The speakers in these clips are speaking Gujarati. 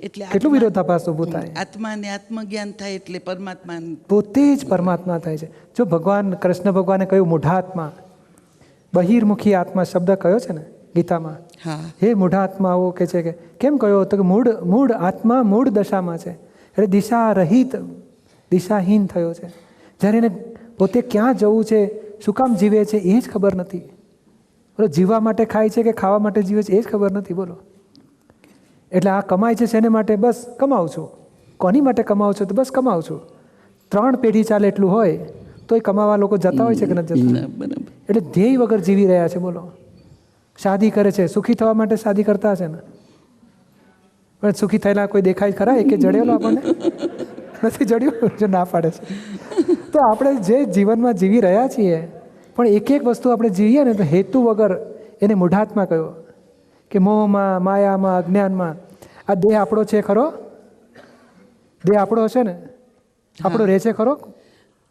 એટલે કેટલું વિરોધાભાસ ઊભું થાય? આત્માને આત્મજ્ઞાન થાય એટલે પરમાત્મા પોતે જ પરમાત્મા થાય છે. જો ભગવાન કૃષ્ણ ભગવાને કહ્યું મૂઢાત્મા. બહિર્મુખી આત્મા શબ્દ કયો છે ને ગીતામાં? હા. હે મૂઢાત્માઓ કે છે કે કેમ કહ્યો તો કે મૂળ મૂળ આત્મા મૂળ દશામાં છે. એટલે દિશા રહિત દિશાહીન થયો છે. જ્યારે એને પોતે ક્યાં જવું છે શું કામ જીવે છે એ જ ખબર નથી. બોલો જીવવા માટે ખાય છે કે ખાવા માટે જીવે છે એ જ ખબર નથી બોલો. એટલે આ કમાય છે શેને માટે? બસ કમાવું છું કોની માટે કમાવું છું તો બસ કમાવું છું ત્રણ પેઢી ચાલે એટલું હોય તો એ કમાવા લોકો જતા હોય છે કે નથી જતા? એટલે ધ્યેય વગર જીવી રહ્યા છે બોલો. શાદી કરે છે. સુખી થવા માટે શાદી કરતા હશે ને? પણ સુખી થયેલા કોઈ દેખાય ખરા? કે જડેલો આપણને? નથી જડ્યું? જો ના પાડે છે. તો આપણે જે જીવનમાં જીવી રહ્યા છીએ પણ એક એક વસ્તુ આપણે જીવીએ ને તો હેતુ વગર એને મૂઢાત્મા કયો? કે મોહમાં માયામાં અજ્ઞાનમાં. આ દેહ આપણો છે ખરો? દેહ આપણો હશે ને? આપણો રહે છે ખરો?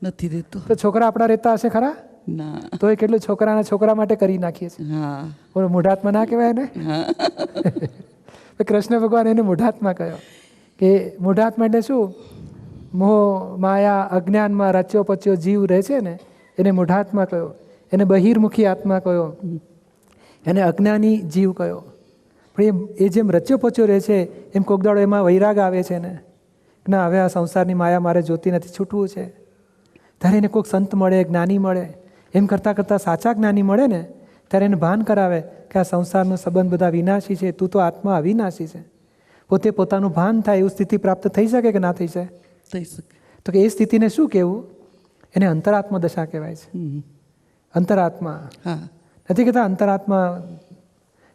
નથી રહેતો. તો છોકરા આપણા રહેતા હશે ખરા? ના. તો એ કેટલું છોકરાને છોકરા માટે કરી નાખીએ છીએ હા. બોલો મૂઢાત્મા ના કહેવાય ને કૃષ્ણ ભગવાન એને મોઢાત્મા કહ્યો કે મોઢાત્મા એટલે શું? મોહ માયા અજ્ઞાનમાં રચ્યો પચ્યો જીવ રહે છે ને એને મૂઢાત્મા કહ્યો. એને બહિર્મુખી આત્મા કયો એને અજ્ઞાની જીવ કયો? પણ એ એ જેમ રચ્યો પચ્યો રહે છે એમ કોક દાડો એમાં વૈરાગ આવે છે ને? ના હવે આ સંસારની માયા મારે જોતી નથી છૂટવું છે. ત્યારે એને કોઈક સંત મળે જ્ઞાની મળે. એમ કરતાં કરતાં સાચા જ્ઞાની મળે ને ત્યારે એને ભાન કરાવે કે આ સંસારનો સંબંધ બધા વિનાશી છે તું તો આત્મા અવિનાશી છે. પોતે પોતાનું ભાન થાય એવું સ્થિતિ પ્રાપ્ત થઈ શકે કે ના થઈ શકે? થઈ શકે. તો કે એ સ્થિતિને શું કહેવું? એને અંતરાત્મા દશા કહેવાય છે. અંતરાત્મા. હા. નથી કહેતા અંતરાત્મા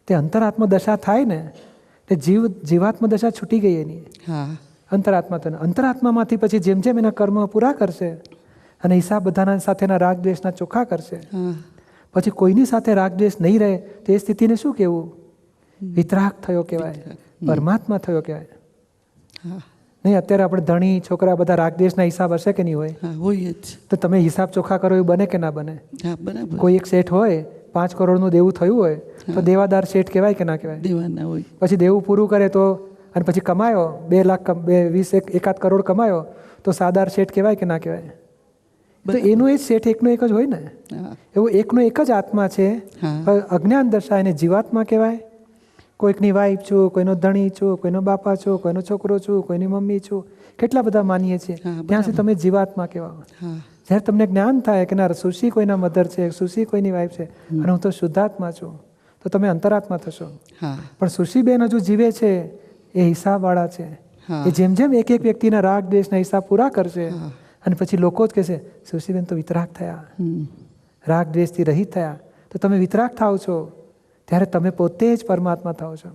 તે અંતરાત્મા દશા થાય ને તે જીવ જીવાત્મા દશા છૂટી ગઈ એની. હા. અંતરાત્મા તો અંતરાત્મામાંથી પછી જેમ જેમ એના કર્મ પૂરા કરશે અને હિસાબ બધાના સાથેના રાગ દ્વેષના ચોખ્ખા કરશે પછી કોઈની સાથે રાગ દ્વેષ નહીં રહે તો એ સ્થિતિને શું કહેવું વિતરાગ થયો કહેવાય પરમાત્મા થયો કહેવાય. નહીં અત્યારે આપણે ધણી છોકરા બધા રાગ દ્વેષના હિસાબ હશે કે નહીં હોય? હોય જ. તો તમે હિસાબ ચોખ્ખા કરો એવું બને કે ના બને? કોઈ એક સેઠ હોય પાંચ કરોડનું દેવું થયું હોય તો દેવાદાર શેઠ કહેવાય કે ના કહેવાય? દેવાના હોય. પછી દેવું પૂરું કરે તો અને પછી કમાયો બે લાખ બે વીસ એક એકાદ કરોડ કમાયો તો સાદાર શેઠ કહેવાય કે ના કહેવાય? તો એનું એ શેઠ એકનો એક જ હોય ને? એવું એકનો એક જ આત્મા છે. અજ્ઞાન દર્શાય એને જીવાત્મા કહેવાય. કોઈકની વાઈફ છું કોઈનો ધણી છું કોઈનો બાપા છું કોઈનો છોકરો છું કોઈની મમ્મી છું. કેટલા બધા માનીએ છીએ. ત્યાંથી ત્યાં સુધી તમે જીવાત્મા કહેવાઓ જ્યારે તમને જ્ઞાન થાય કે ના સુશી કોઈના મધર છે સુશી કોઈની વાઈફ છે અને હું તો શુદ્ધાત્મા છું તો તમે અંતરાત્મા થશો. પણ સુશીબેન હજુ જીવે છે એ હિસાબવાળા છે. એ જેમ જેમ એક એક વ્યક્તિના રાગ દ્વેષના હિસાબ પૂરા કરશે અને પછી લોકો જ કહેશે સુશીબેન તો વિતરાગ થયા. રાગ દ્વેષથી રહિત થયા. તો તમે વિતરાગ થાવ છો ત્યારે તમે પોતે જ પરમાત્મા થાવ છો.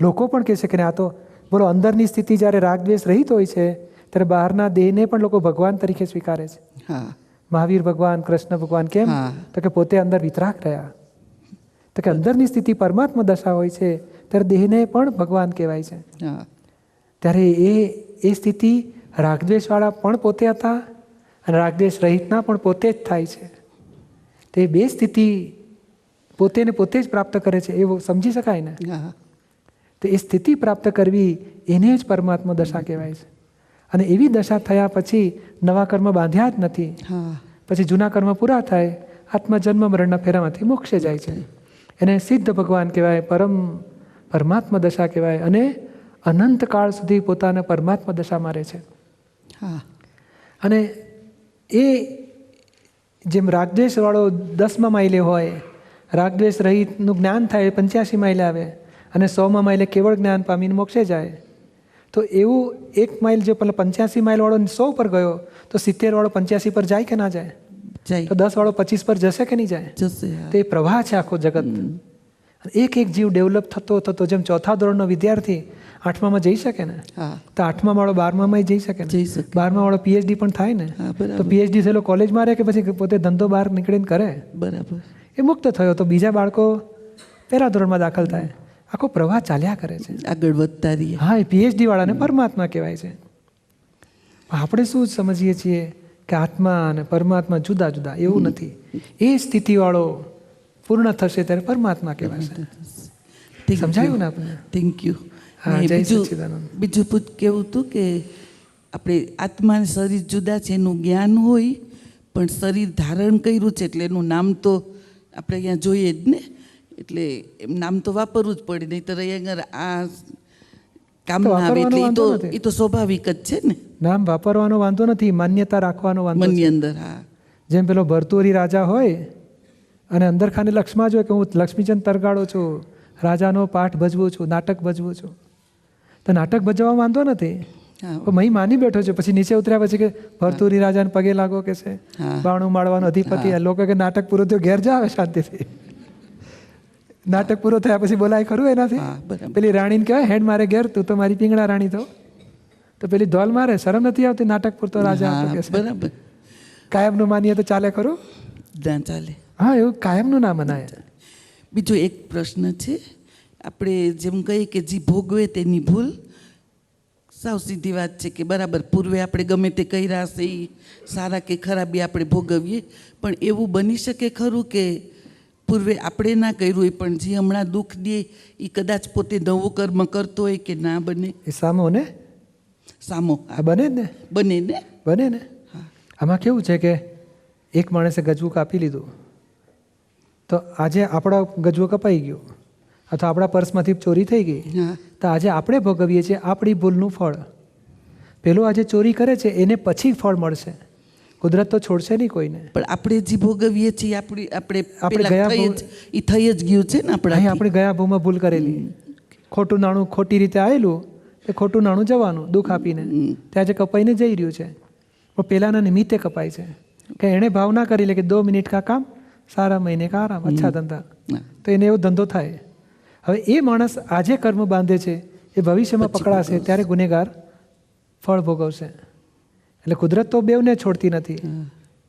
લોકો પણ કહેશે કે આ તો બોલો અંદરની સ્થિતિ જ્યારે રાગ દ્વેષ રહિત હોય છે ત્યારે બહારના દેહને પણ લોકો ભગવાન તરીકે સ્વીકારે છે. મહાવીર ભગવાન કૃષ્ણ ભગવાન કેમ? તો કે પોતે અંદર વિતરાક રહ્યા. તો કે અંદરની સ્થિતિ પરમાત્મા દશા હોય છે ત્યારે દેહને પણ ભગવાન કહેવાય છે. ત્યારે એ એ સ્થિતિ રાગદ્વેષવાળા પણ પોતે હતા અને રાગદ્વેષ રહિતના પણ પોતે જ થાય છે. તે બે સ્થિતિ પોતે ને પોતે જ પ્રાપ્ત કરે છે એવું સમજી શકાય ને? તો એ સ્થિતિ પ્રાપ્ત કરવી એને જ પરમાત્મા દશા કહેવાય છે. અને એવી દશા થયા પછી નવા કર્મ બાંધ્યા જ નથી. હા. પછી જૂના કર્મ પૂરા થાય આત્મા જન્મ મરણના ફેરામાંથી મોક્ષે જાય છે. એને સિદ્ધ ભગવાન કહેવાય પરમ પરમાત્મા દશા કહેવાય અને અનંત કાળ સુધી પોતાને પરમાત્મા દશા મારે છે. હા. અને એ જેમ રાગદ્વેષવાળો દસમા માઇલે હોય રાગદ્વેષ રહિતનું જ્ઞાન થાય પંચ્યાસી માઇલે આવે અને સોમાં માઇલે કેવળ જ્ઞાન પામીને મોક્ષે જાય તો એવું એક માઇલ જો પેલા પંચ્યાસી માઇલ વાળો સો પર ગયો તો સિત્તેર વાળો પંચ્યાસી પર જાય કે ના જાય? તો જાય. દસ વાળો પચીસ પર જશે કે નહીં જાય? જશે તો એ પ્રવાહ છે આખો જગત. એક એક જીવ ડેવલપ થતો થતો જેમ ચોથા ધોરણનો વિદ્યાર્થી આઠમામાં જઈ શકે ને હા. તો આઠમા વાળો બારમામાં જઈ શકે ને? બારમા વાળો પીએચડી પણ થાય ને તો પીએચડી થયેલો કોલેજમાં રહે કે પછી પોતે ધંધો બહાર નીકળીને કરે? બરાબર. એ મુક્ત થયો તો બીજા બાળકો પહેલા ધોરણમાં દાખલ થાય. આખો પ્રવાહ ચાલ્યા કરે છે. આગળ વધતા રહીએ. હા એ પીએચડી વાળાને પરમાત્મા કહેવાય છે. આપણે શું સમજીએ છીએ કે આત્મા અને પરમાત્મા જુદા જુદા એવું નથી. એ સ્થિતિવાળો પૂર્ણ થશે ત્યારે પરમાત્મા કહેવાશે. સમજાયું ને આપણે થેન્ક યુ હા બીજું બીજું પૂછ કેવું હતું કે આપણે આત્મા અને શરીર જુદા છે એનું જ્ઞાન હોય પણ શરીર ધારણ કર્યું છે એટલે એનું નામ તો આપણે અહીંયા જોઈએ જ ને. એટલે એમ નામ તો વાપરવું જ પડે નહીં તો અહીંયા આ કામ ના આવે એટલે એ તો એ તો સ્વાભાવિક જ છે ને. નામ વાપરવાનો વાંધો નથી માન્યતા રાખવાનો વાંધો મનની અંદર હા. જેમ પેલો ભરતુરી રાજા હોય અને અંદર ખાને લક્ષ્મા જો કે હું લક્ષ્મીચંદ તરગાડો છું રાજાનો પાઠ ભજવું છું નાટક ભજવું છું. તો નાટક ભજવવા વાંધો નથી. મહી માની બેઠો છે પછી નીચે ઉતર્યા પછી કે ભરતુરી રાજાને પગે લાગો કે છે. બાણું માળવાનો અધિપતિ લોકો કે નાટક પૂરું થયું ઘેર જાવે શાંતિથી. નાટક પૂરો થયા પછી બોલાય ખરું એનાથી? પેલી રાણીને કહેવાય હેડ મારે ઘેર તું તો મારી પીંગળા રાણી તો તો પેલી ધોલ મારે? શરમ નથી આવતી નાટક પૂરતો રાજા બરાબર. કાયમનું માનીએ તો ચાલે ખરું? ના ચાલે. હા એવું કાયમનું ના મનાય. બીજો એક પ્રશ્ન છે આપણે જેમ કહીએ કે જે ભોગવે તેની ભૂલ સાવ સીધી વાત છે કે બરાબર પૂર્વે આપણે ગમે તે કર્યા હશે એ સારા કે ખરાબી આપણે ભોગવીએ પણ એવું બની શકે ખરું કે પૂર્વે આપણે ના કર્યું હોય પણ જે હમણાં દુઃખ દે એ કદાચ પોતે નવું કર્મ કરતો હોય કે ના બને. એ સામો ને? સામો. આ બને ને? બને ને? બને ને? આમાં કેવું છે કે એક માણસે ગજવું કાપી લીધું. તો આજે આપણો ગજવો કપાઈ ગયો. અથવા આપણા પર્સમાંથી ચોરી થઈ ગઈ. હા. તો આજે આપણે ભોગવીએ છીએ આપણી ભૂલનું ફળ. પેલો આજે ચોરી કરે છે એને પછી ફળ મળશે. કુદરત તો છોડશે નહીં કોઈને. પણ આપણે જે ભોગવીએ છીએ આપણી આપણે આપણે ગયા એ થઈ જ ગયું છે ને અહીં આપણે ગયા ભૂમાં ભૂલ કરેલી. ખોટું નાણું ખોટી રીતે આવેલું એ ખોટું નાણું જવાનું દુઃખ આપીને. ત્યાં જે કપાઈને જઈ રહ્યું છે. પણ પેલાના નિમિત્તે કપાય છે. કે એણે ભાવ ના કરી લે કે દો મિનિટ કા કામ સારા મહિને કા આરામ અચ્છા ધંધા. તો એને એવો ધંધો થાય. હવે એ માણસ આજે કર્મ બાંધે છે એ ભવિષ્યમાં પકડાશે. ત્યારે ગુનેગાર ફળ ભોગવશે. એટલે કુદરત તો બેવને છોડતી નથી.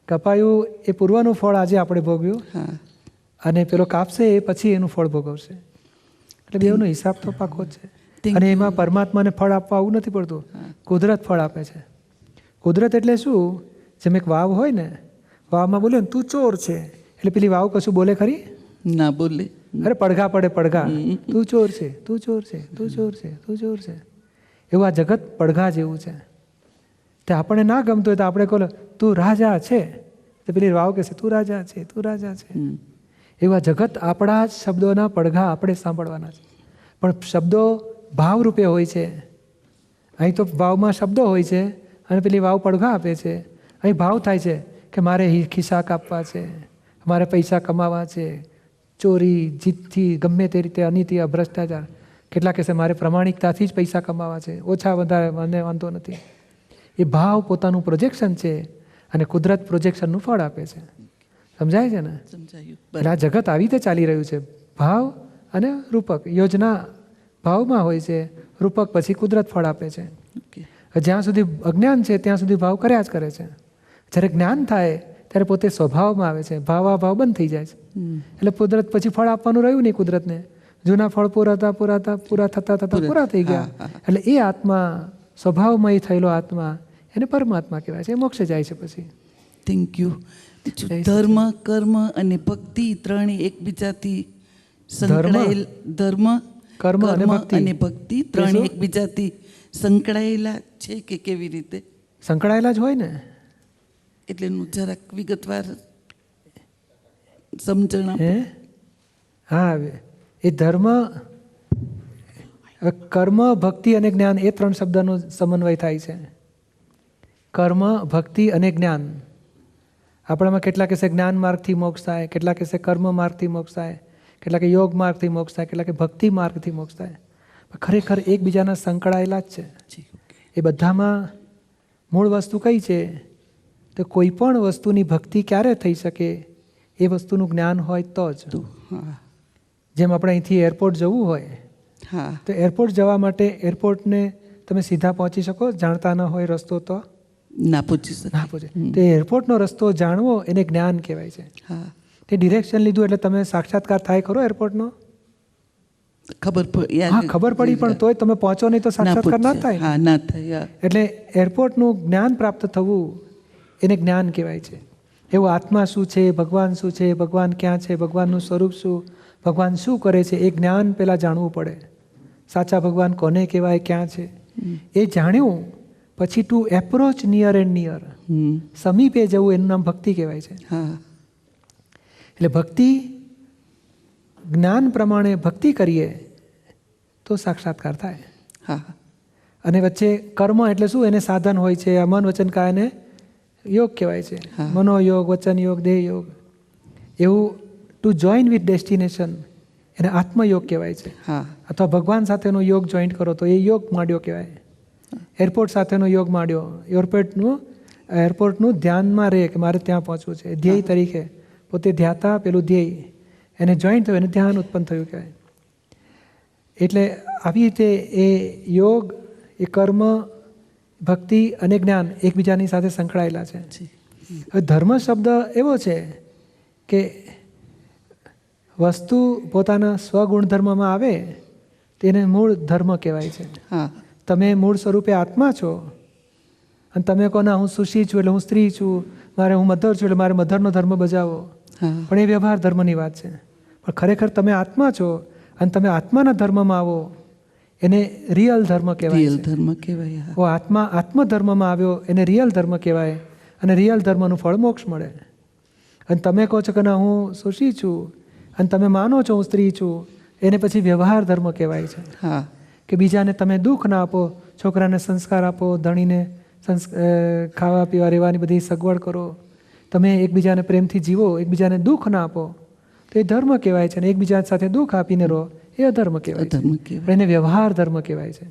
કપાયું એ પૂર્વનું ફળ આજે આપણે ભોગવ્યું હા. અને પેલો કાપશે એ પછી એનું ફળ ભોગવશે. એટલે બેવનો હિસાબ તો પાકો જ છે. અને એમાં પરમાત્માને ફળ આપવા આવું નથી પડતું. કુદરત ફળ આપે છે. કુદરત એટલે શું? જેમ એક વાવ હોય ને વાવમાં બોલ્યો ને તું ચોર છે. એટલે પેલી વાવ કશું બોલે ખરી? ના બોલે. અરે પડઘા પડે પડઘા. તું ચોર છે તું ચોર છે તું ચોર છે તું ચોર છે. એવું આ જગત પડઘા જેવું છે. તે આપણને ના ગમતું હોય તો આપણે કહો તું રાજા છે. તો પેલી વાવ કહેશે તું રાજા છે તું રાજા છે. એવા જગત આપણા જ શબ્દોના પડઘા આપણે સાંભળવાના છે. પણ શબ્દો ભાવરૂપે હોય છે. અહીં તો ભાવમાં શબ્દો હોય છે અને પેલી વાવ પડઘા આપે છે. અહીં ભાવ થાય છે કે મારે હિ- ખિસ્સા કાપવા છે મારે પૈસા કમાવા છે ચોરી જીતથી ગમે તે રીતે અનીતિ ભ્રષ્ટાચાર કેટલા કહેશે મારે પ્રમાણિકતાથી જ પૈસા કમાવા છે ઓછા વધારે મને વાંધો નથી. એ ભાવ પોતાનું પ્રોજેક્શન છે અને કુદરત પ્રોજેક્શનનું ફળ આપે છે. સમજાય છે ને? સમજાયું. આ જગત આવી રીતે ચાલી રહ્યું છે. ભાવ અને રૂપક યોજના ભાવમાં હોય છે. રૂપક પછી કુદરત ફળ આપે છે. જ્યાં સુધી અજ્ઞાન છે ત્યાં સુધી ભાવ કર્યા જ કરે છે. જ્યારે જ્ઞાન થાય ત્યારે પોતે સ્વભાવમાં આવે છે. ભાવ આ ભાવ બંધ થઈ જાય છે. એટલે કુદરત પછી ફળ આપવાનું રહ્યું નહીં કુદરતને. જૂના ફળ પૂરા હતા પૂરા હતા પૂરા થતા થતા પૂરા થઈ ગયા. એટલે એ આત્મા સ્વભાવમય થયેલો આત્મા એને પરમાત્મા કહેવાય છે એ મોક્ષે જાય છે પછી. થેન્ક યુ ધર્મ કર્મ અને ભક્તિ ત્રણે એકબીજાથી સંકળાયેલ ધર્મ કર્મ અને ભક્તિ. ત્રણે એકબીજાથી સંકળાયેલા છે કે કેવી રીતે? સંકળાયેલા જ હોય ને? એટલે હું જરાક વિગતવાર સમજણ હા એ ધર્મ હવે કર્મ ભક્તિ અને જ્ઞાન એ ત્રણ શબ્દનો સમન્વય થાય છે. કર્મ ભક્તિ અને જ્ઞાન. આપણામાં કેટલા કહેશે જ્ઞાન માર્ગથી મોક્ષ થાય કેટલા કહેશે કર્મ માર્ગથી મોક્ષ થાય કેટલા યોગ માર્ગથી મોક્ષ થાય કેટલાકે ભક્તિ માર્ગથી મોક્ષ થાય. ખરેખર એકબીજાના સંકળાયેલા જ છે. એ બધામાં મૂળ વસ્તુ કઈ છે? તો કોઈ પણ વસ્તુની ભક્તિ ક્યારે થઈ શકે એ વસ્તુનું જ્ઞાન હોય તો જ. જેમ આપણે અહીંથી એરપોર્ટ જવું હોય હા. તો એરપોર્ટ જવા માટે એરપોર્ટને તમે સીધા પહોંચી શકો? જાણતા ન હોય રસ્તો તો? ના પૂછી ના પહોંચે. તો એરપોર્ટનો રસ્તો જાણવો એને જ્ઞાન કહેવાય છે. હા. તે ડિરેક્શન લીધું એટલે તમે સાક્ષાત્કાર થાય ખરો એરપોર્ટનો? ખબર હા ખબર પડી પણ તોય તમે પહોંચો નહીં તો સાક્ષાત્કાર ના થાય હા ના થાય એટલે એરપોર્ટનું જ્ઞાન પ્રાપ્ત થવું એને જ્ઞાન કહેવાય છે. એવું આત્મા શું છે ભગવાન શું છે ભગવાન ક્યાં છે ભગવાનનું સ્વરૂપ શું ભગવાન શું કરે છે એ જ્ઞાન પહેલાં જાણવું પડે. સાચા ભગવાન કોને કહેવાય ક્યાં છે? એ જાણ્યું પછી to approach near and near સમીપે જવું એનું નામ ભક્તિ કહેવાય છે. હા. એટલે ભક્તિ જ્ઞાન પ્રમાણે ભક્તિ કરીએ તો સાક્ષાત્કાર થાય. હા. અને વચ્ચે કર્મ એટલે શું? એને સાધન હોય છે. મન વચન કાયને યોગ કહેવાય છે. મનોયોગ વચન યોગ દેહ યોગ એવું ટુ જોઈન વિથ ડેસ્ટિનેશન એને આત્મયોગ કહેવાય છે. હા. અથવા ભગવાન સાથેનો યોગ જોઈન્ટ કરો તો એ યોગ માંડ્યો કહેવાય. એરપોર્ટ સાથેનો યોગ માંડ્યો. એરપોર્ટનું એરપોર્ટનું ધ્યાનમાં રહે કે મારે ત્યાં પહોંચવું છે. ધ્યેય તરીકે. પોતે ધ્યાતા પેલું ધ્યેય. એને જોઈન્ટ થયું એને ધ્યાન ઉત્પન્ન થયું કહેવાય. એટલે આવી રીતે એ યોગ એ કર્મ ભક્તિ અને જ્ઞાન એકબીજાની સાથે સંકળાયેલા છે. હવે ધર્મ શબ્દ એવો છે કે વસ્તુ પોતાના સ્વગુણધર્મમાં આવે તેને મૂળ ધર્મ કહેવાય છે. હા. તમે મૂળ સ્વરૂપે આત્મા છો અને તમે કહો ના હું સુશી છું એટલે હું સ્ત્રી છું મારે હું મધર છું એટલે મારે મધરનો ધર્મ બજાવો. પણ એ વ્યવહાર ધર્મની વાત છે. પણ ખરેખર તમે આત્મા છો અને તમે આત્માના ધર્મમાં આવો એને રિયલ ધર્મ કહેવાય રિયલ ધર્મ કહેવાય ઓ આત્મા આત્મધર્મમાં આવ્યો એને રિયલ ધર્મ કહેવાય અને રિયલ ધર્મનું ફળ મોક્ષ મળે. અને તમે કહો છો કે ના હું સુશી છું અને તમે માનો છો હું સ્ત્રી છું એને પછી વ્યવહાર ધર્મ કહેવાય છે. હા. કે બીજાને તમે દુઃખ ના આપો છોકરાને સંસ્કાર આપો ધણીને સંસ ખાવા પીવા રહેવાની બધી સગવડ કરો. તમે એકબીજાને પ્રેમથી જીવો એકબીજાને દુઃખ ના આપો. તો એ ધર્મ કહેવાય છે અને એકબીજા સાથે દુઃખ આપીને રહો એ અધર્મ કહેવાય છે. એને વ્યવહાર ધર્મ કહેવાય છે.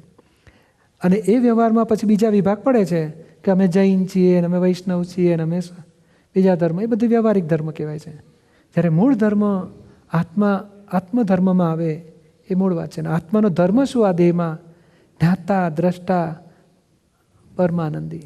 અને એ વ્યવહારમાં પછી બીજા વિભાગ પડે છે કે અમે જૈન છીએ અને અમે વૈષ્ણવ છીએ અને અમે બીજા ધર્મ એ બધું વ્યવહારિક ધર્મ કહેવાય છે. જ્યારે મૂળ ધર્મ આત્મા, આત્મધર્મમાં આવે એ મૂળ વાત છે અને આત્માનો ધર્મ શું આ દેહમાં? જ્ઞાતા, દ્રષ્ટા, પરમાનંદી.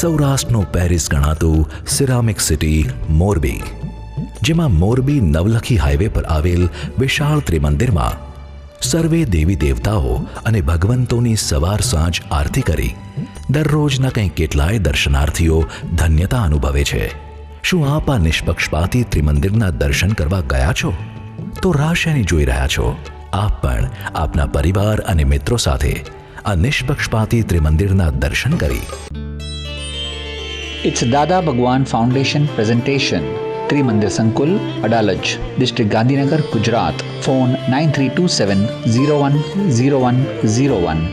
સૌરાષ્ટ્રનું પેરિસ ગણાતું સિરામિક સિટી, મોરબી, જેમાં મોરબી નવલખી હાઈવે પર આવેલ વિશાળ ત્રિમંદિરમાં સર્વે દેવી દેવતાઓ અને ભગવંતોની સવાર સાંજ આરતી કરી દરરોજના કંઈ કેટલાય દર્શનાર્થીઓ ધન્યતા અનુભવે છે. શું આપ આ નિષ્પક્ષપાતી ત્રિમંદિરના દર્શન કરવા ગયા છો? તો રાશિયાની જોઈ રહ્યા છો? આપ પણ આપના પરિવાર અને મિત્રો સાથે આ નિષ્પક્ષપાતી ત્રિમંદિરના દર્શન કરી इट्स दादा भगवान फाउंडेशन प्रेजेंटेशन त्रिमंदिर संकुल Adalaj district Gandhinagar Gujarat phone nine three two seven zero one zero one zero one